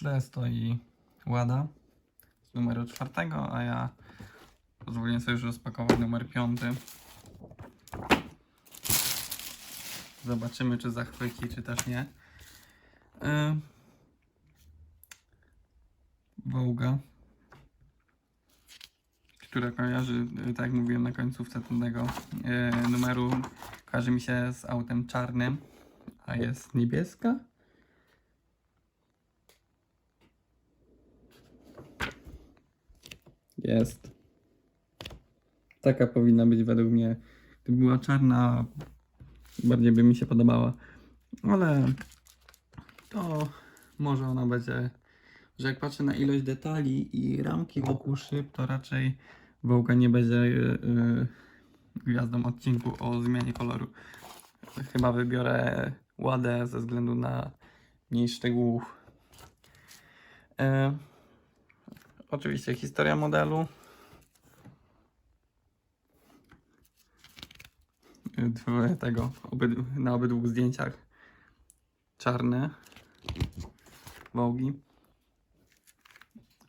tle stoi Łada z numeru czwartego, a ja pozwolę sobie już rozpakować numer piąty. Zobaczymy, czy zachwyci, czy też nie. Yy. Która kojarzy, yy, tak jak mówiłem na końcówce tego yy, numeru, kojarzy mi się z autem czarnym, a jest niebieska. Jest. Taka powinna być według mnie. Gdyby była czarna, bardziej by mi się podobała. Ale to może ona będzie, że jak patrzę na ilość detali i ramki wokół szyb, to raczej Wołga nie będzie yy, gwiazdą odcinku o zmianie koloru. Chyba wybiorę ładę ze względu na mniej szczegółów. E, oczywiście historia modelu. Tego obydwu, na obydwu zdjęciach czarne wołgi.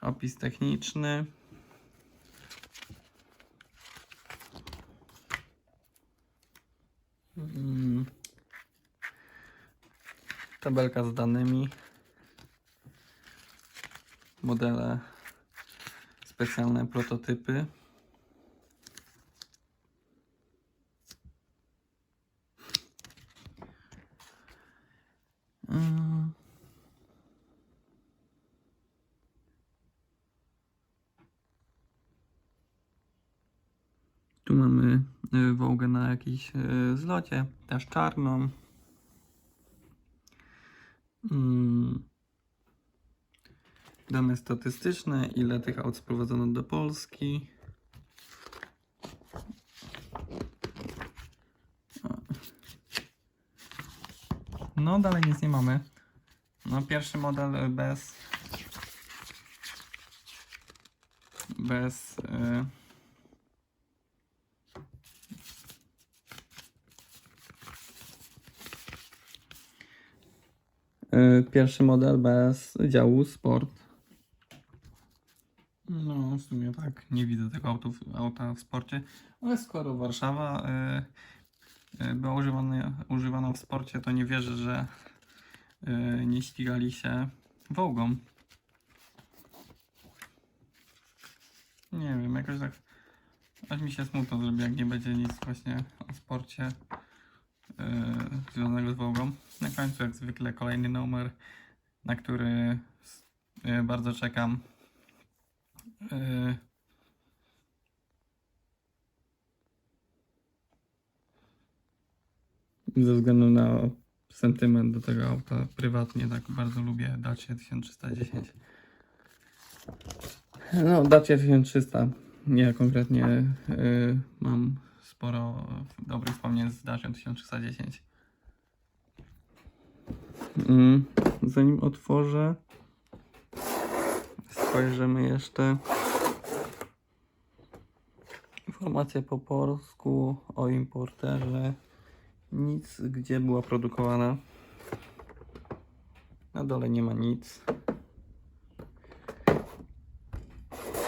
Opis techniczny. Mm. Tabelka z danymi. Modele, specjalne prototypy. Tu mamy y, Wołgę na jakiejś y, zlocie, też czarną. Mm. Dane statystyczne, ile tych aut sprowadzono do Polski. No, dalej nic nie mamy. No, pierwszy model bez. Bez. Y, y, pierwszy model bez działu sport. No, w sumie tak. Nie widzę tego autów, auta w sporcie. Ale skoro Warszawa y, y, była używana, używana w sporcie, to nie wierzę, że y, nie ścigali się wołgą. Nie wiem, jakoś tak aż mi się smutno zrobi, jak nie będzie nic właśnie o sporcie yy, związanego z wołgą. Na końcu, jak zwykle, kolejny numer, na który yy, bardzo czekam. Yy, ze względu na sentyment do tego auta prywatnie tak bardzo lubię Dacia 1310. No, Dacia 1300. Ja konkretnie y, mam sporo dobrych wspomnień z Dacia 1310. Mm, zanim otworzę, spojrzymy jeszcze. Informacje po polsku o importerze. Nic, gdzie była produkowana. Na dole nie ma nic.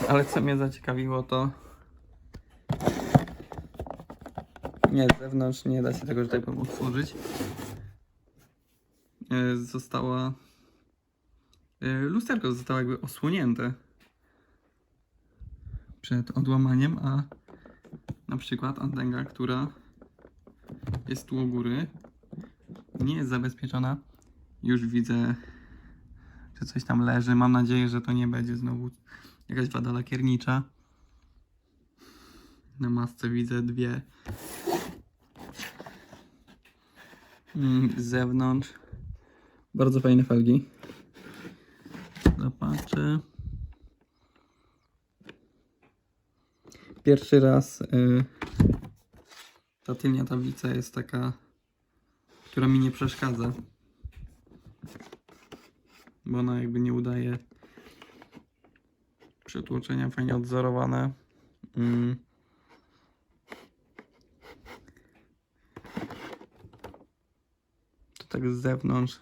Ale co mnie zaciekawiło to nie, z zewnątrz nie da się tego, że tak powiem, otworzyć. E, Została e, lusterko zostało jakby osłonięte przed odłamaniem, a na przykład antenka, która jest tu u góry, nie jest zabezpieczona. Już widzę, że coś tam leży. Mam nadzieję, że to nie będzie znowu jakaś wada lakiernicza. Na masce widzę dwie. Mm, Z zewnątrz. Bardzo fajne felgi. Zobaczę. Pierwszy raz y, ta tylnia tablica jest taka, która mi nie przeszkadza. Bo ona jakby nie udaje przetłoczenia fajnie odzorowane. Mm. To tak z zewnątrz.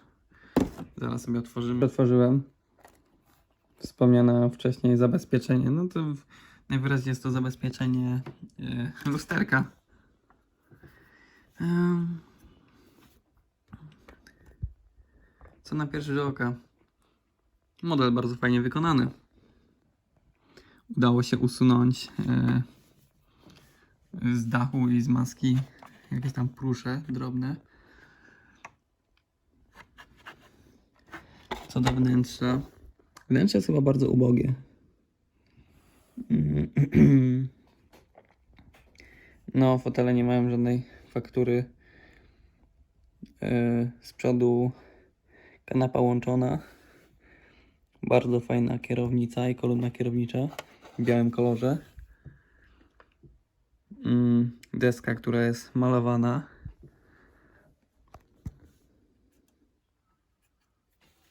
Zaraz sobie otworzymy. Otworzyłem. wspomniane wcześniej zabezpieczenie. No to w- najwyraźniej jest to zabezpieczenie e, lusterka. Co na pierwszy rzut oka? Model bardzo fajnie wykonany. Udało się usunąć e, z dachu i z maski jakieś tam prusze drobne. Co do wnętrza. Wnętrze jest chyba bardzo ubogie. No, fotele nie mają żadnej faktury. Yy, Z przodu kanapa łączona. Bardzo fajna kierownica i kolumna kierownicza w białym kolorze. Mm, Deska, która jest malowana.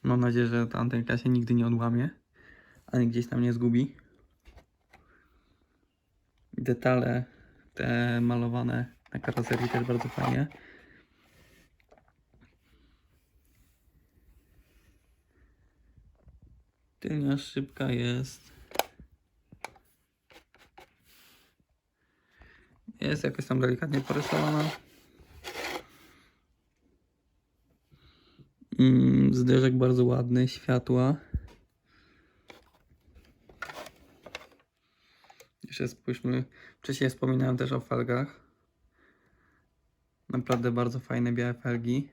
Mam nadzieję, że ta antenka się nigdy nie odłamie, ani gdzieś tam nie zgubi. Detale te malowane na karoserii też bardzo fajnie. Tylnia szybka jest. Jest jakoś tam delikatnie porysowana. Mm, zderzek bardzo ładny, światła. Jeszcze spójrzmy. Wcześniej wspominałem też o felgach. Naprawdę bardzo fajne białe felgi.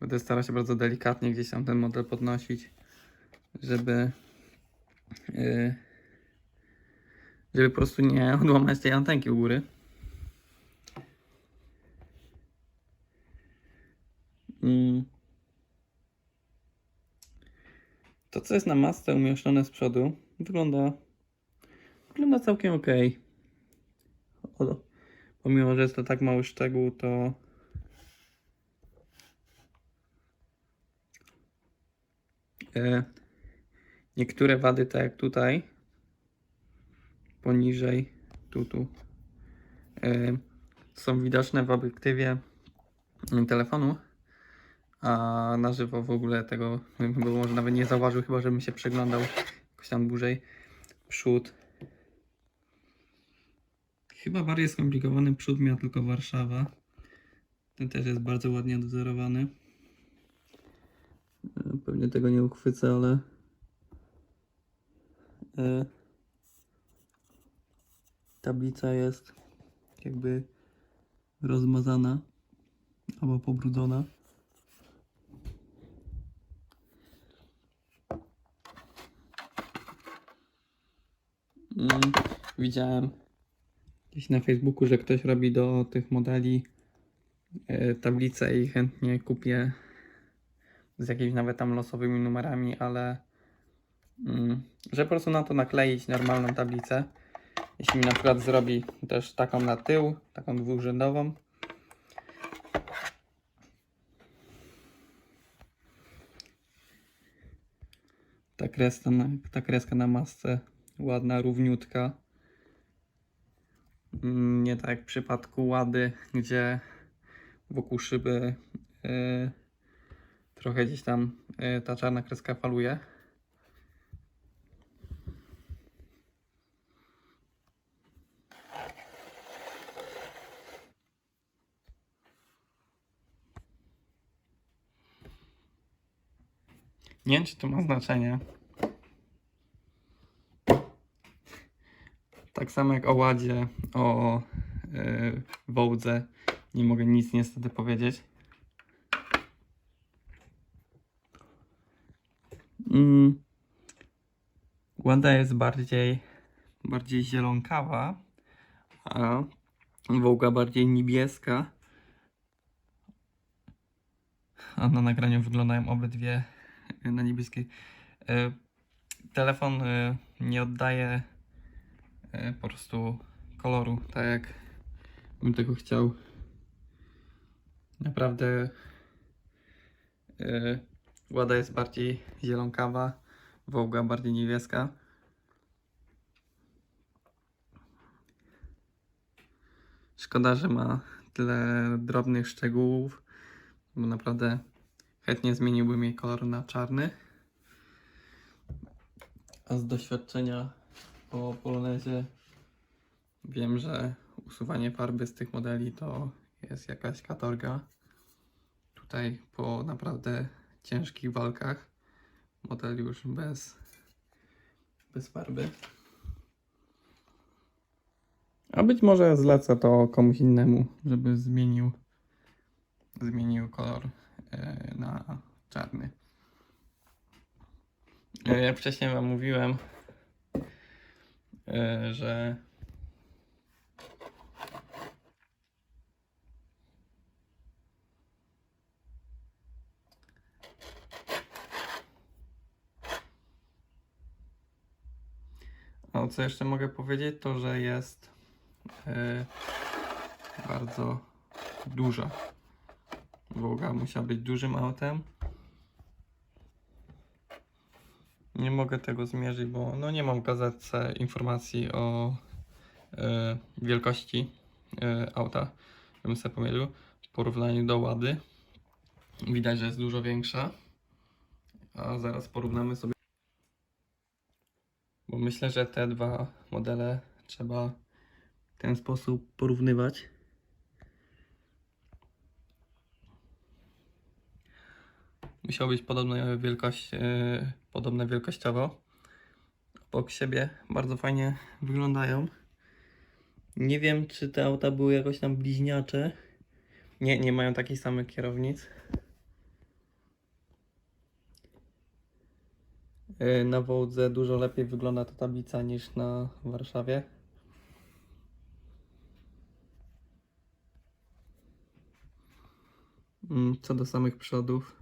Będę starał się bardzo delikatnie gdzieś tam ten model podnosić, żeby yy, żeby po prostu nie odłamać tej antenki u góry. Mm. To, co jest na masce umieszczone z przodu, wygląda, wygląda całkiem ok. O, pomimo, że jest to tak mały szczegół, to e, niektóre wady, tak jak tutaj, poniżej, tu, tu, e, są widoczne w obiektywie telefonu, a na żywo w ogóle tego chyba może nawet nie zauważył, chyba żebym się przeglądał jakoś tam dłużej. Przód. Chyba bardziej skomplikowany przód miał tylko Warszawa. Ten też jest bardzo ładnie dozorowany. E, Pewnie tego nie uchwycę, ale e, tablica jest jakby rozmazana albo pobrudzona. Mm, Widziałem gdzieś na Facebooku, że ktoś robi do tych modeli e, tablicę i chętnie kupię z jakimiś nawet tam losowymi numerami, ale mm, że po prostu na to nakleić normalną tablicę. Jeśli mi na przykład zrobi też taką na tył, taką dwurzędową. Ta kreska na, ta kreska na masce ładna, równiutka. Mm, Nie tak jak w przypadku łady, gdzie wokół szyby y, trochę gdzieś tam y, ta czarna kreska faluje. Nie wiem, czy to ma znaczenie. Tak samo jak o ładzie, o yy, wołdze, nie mogę nic niestety powiedzieć. Mm. Łada jest bardziej, bardziej zielonkawa, a wołga bardziej niebieska. A na nagraniu wyglądają obydwie na niebieskiej. E, Telefon e, nie oddaje e, po prostu koloru, tak jak bym tego chciał. Naprawdę e, Łada jest bardziej zielonkawa, Wołga bardziej niebieska. Szkoda, że ma tyle drobnych szczegółów, bo naprawdę chętnie zmieniłbym jej kolor na czarny. A z doświadczenia po Polonezie wiem, że usuwanie farby z tych modeli to jest jakaś katorga. Tutaj po naprawdę ciężkich walkach model już bez, bez farby. A być może zlecę to komuś innemu, żeby zmienił, zmienił kolor e, na czarny. E, Jak wcześniej Wam mówiłem, że O, co jeszcze mogę powiedzieć, to że jest e, bardzo duża. Wołga musiała być dużym autem. Nie mogę tego zmierzyć, bo no nie mam w gazetce informacji o e, wielkości e, auta, żebym sobie pomylił, w porównaniu do Łady. Widać, że jest dużo większa. A zaraz porównamy sobie. Bo myślę, że te dwa modele trzeba w ten sposób porównywać. Musiało być podobne, wielkość, e, podobne wielkościowo. Obok siebie bardzo fajnie wyglądają. Nie wiem, czy te auta były jakoś tam bliźniacze. Nie, nie mają takich samych kierownic. E, Na Wołdze dużo lepiej wygląda ta tablica niż na Warszawie. Mm, Co do samych przodów.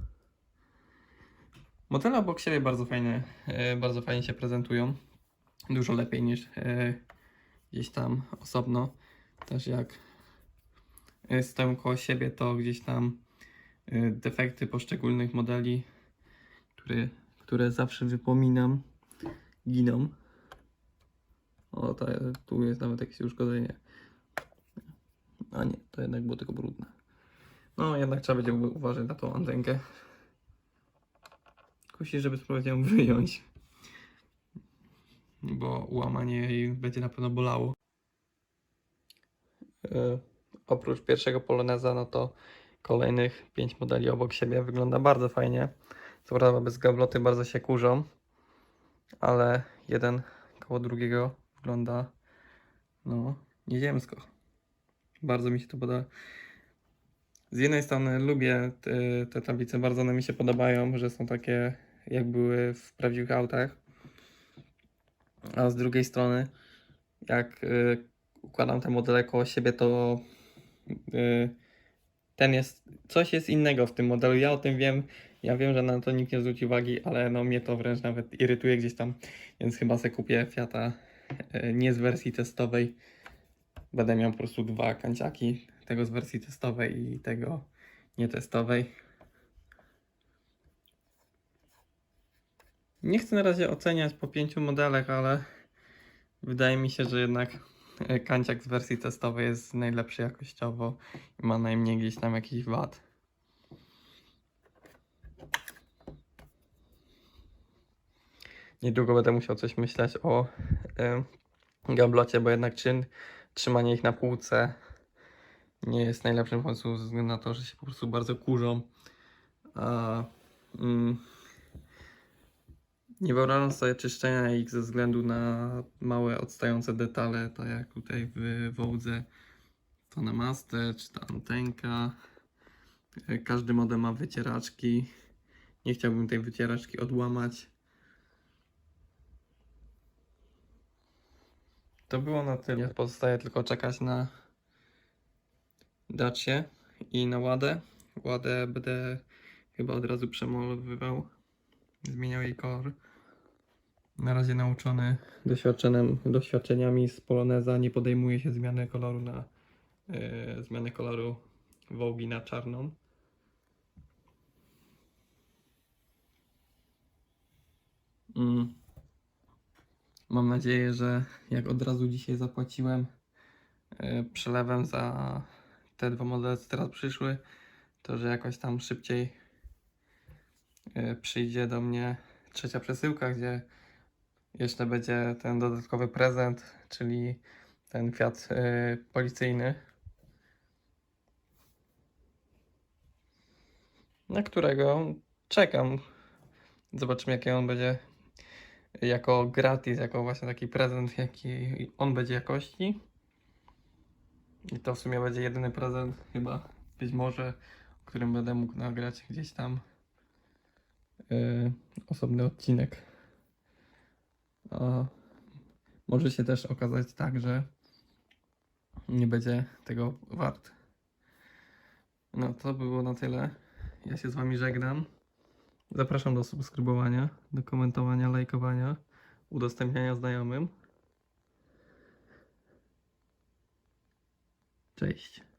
Modele obok siebie bardzo fajne, e, bardzo fajnie się prezentują. Dużo lepiej niż e, gdzieś tam osobno. Też jak stoją koło siebie, to gdzieś tam e, defekty poszczególnych modeli, które, które zawsze wypominam, giną. O, to, tu jest nawet jakieś uszkodzenie. A nie, to jednak było tylko brudne. No, jednak trzeba będzie uważać na tą antenkę. Kusi, żeby spróbować ją wyjąć. Bo łamanie jej będzie na pewno bolało. E, oprócz pierwszego Poloneza, no to kolejnych pięć modeli obok siebie wygląda bardzo fajnie. Co prawda bez gabloty bardzo się kurzą, ale jeden koło drugiego wygląda no nieziemsko. Bardzo mi się to podoba. Z jednej strony lubię te, te tablice, bardzo one mi się podobają, że są takie jak były w prawdziwych autach. A z drugiej strony, jak y, układam te modele koło siebie, to y, ten jest, coś jest innego w tym modelu. Ja o tym wiem, ja wiem, że na to nikt nie zwróci uwagi, ale no mnie to wręcz nawet irytuje gdzieś tam, więc chyba sobie kupię Fiata y, nie z wersji testowej. Będę miał po prostu dwa kanciaki, tego z wersji testowej i tego nietestowej. Nie chcę na razie oceniać po pięciu modelach, ale wydaje mi się, że jednak e, kanciak z wersji testowej jest najlepszy jakościowo i ma najmniej gdzieś tam jakiś wad. Niedługo będę musiał coś myśleć o e, gablocie, bo jednak czyn, trzymanie ich na półce nie jest najlepszym pomysłem ze względu na to, że się po prostu bardzo kurzą. A, mm, nie wyobrażam sobie czyszczenia ich ze względu na małe odstające detale, tak jak tutaj w Wołdze to na master, czy ta antenka. E, Każdy model ma wycieraczki. Nie chciałbym tej wycieraczki odłamać. To było na tyle. Pozostaje tylko czekać na Dacie i na Ładę. Ładę będę chyba od razu przemalowywał, zmieniał jej kolor. Na razie nauczony doświadczeniami z Poloneza nie podejmuje się zmiany koloru na e, zmianę koloru Wołgi na czarną. Mm. Mam nadzieję, że jak od razu dzisiaj zapłaciłem e, przelewem za te dwa modele, co teraz przyszły, to że jakoś tam szybciej y, przyjdzie do mnie trzecia przesyłka, gdzie jeszcze będzie ten dodatkowy prezent, czyli ten kwiat y, policyjny, na którego czekam. Zobaczymy, jaki on będzie jako gratis, jako właśnie taki prezent, jaki on będzie jakości. I to w sumie będzie jedyny prezent, chyba, być może, o którym będę mógł nagrać gdzieś tam yy, osobny odcinek. A może się też okazać tak, że nie będzie tego wart. No to było na tyle. Ja się z Wami żegnam. Zapraszam do subskrybowania, do komentowania, lajkowania, udostępniania znajomym. Cześć.